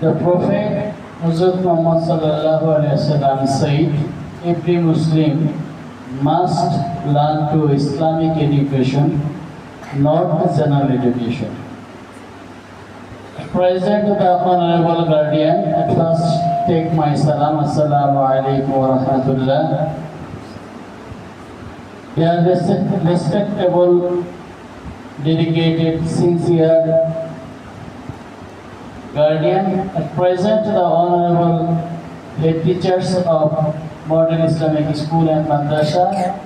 The Prophet Hazrat Muhammad said, every Muslim must learn to Islamic education, not general education. Present the Honorable Guardian, at first take my salam, assalamu alaikum wa rahmatullah. Res- respectable, dedicated, sincere guardian, at present the Honorable head teachers of Modern Islamic School and Madrasa,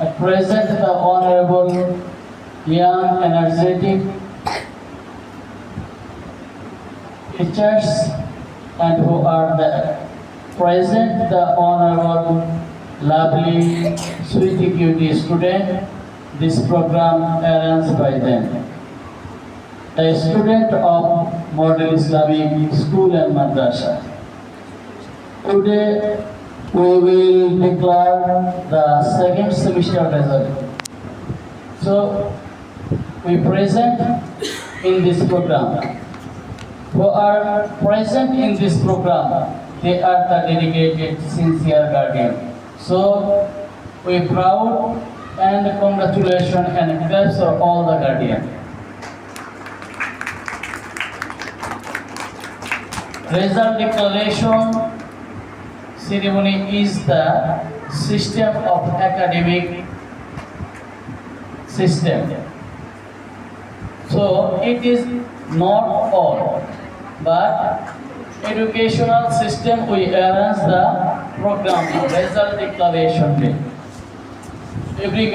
at present the Honorable young, energetic teachers and who are the present the honorable lovely sweet cutie student this program arranged by them. A student of model islamic school and madrasa today we will declare the second semester result so we present in this program who are present in this program, they are the dedicated, sincere guardian. So, we proud and congratulations and claps for all the guardian. Result declaration ceremony is the system of academic system. So it is not all, but educational system we arrange the program result declaration day. Every